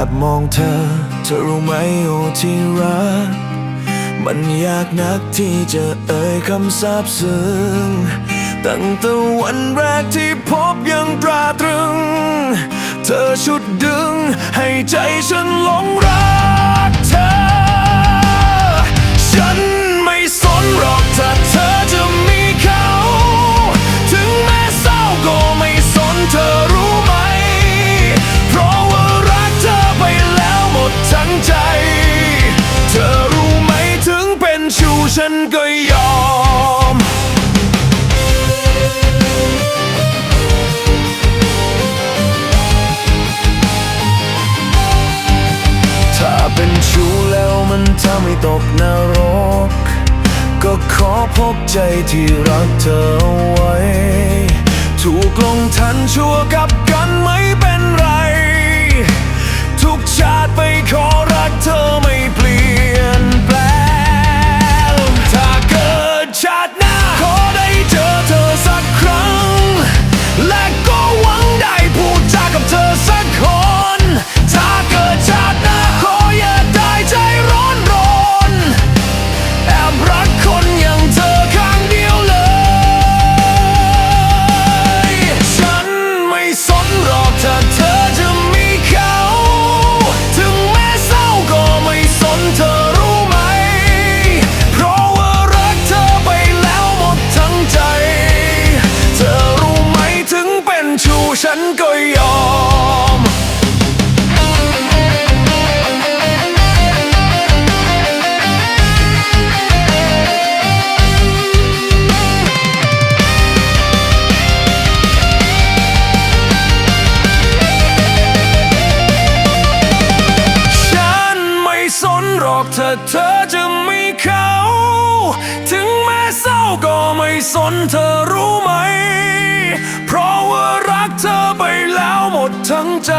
อบมองเธอ เธอรู้ไหมโอ้ที่รัก มันยากนักที่จะเอ่ยคำสาบซึ้ง ตั้งแต่วันแรกที่พบยังตราตรึง เธอชุดดึงให้ใจฉันหลงรัก ตกนรก ก็ขอพบใจที่รักเธอไว้ ถูกลงทันชั่วกับกันไม่ เธอจะไม่เขา ถึงแม้เศร้าก็ไม่สนเธอรู้ไหม เพราะว่ารักเธอไปแล้วหมดทั้งใจ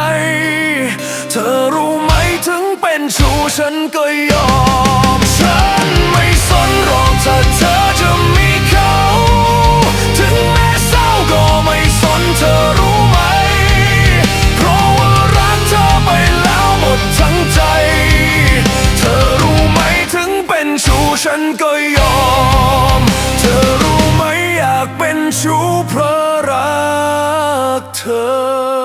เธอรู้ไหมถึงเป็นชู้ฉันก็ยอม ฉันไม่สนรอกเธอ ฉันก็ยอม เธอรู้ไหมอยากเป็นชู้เพราะรักเธอ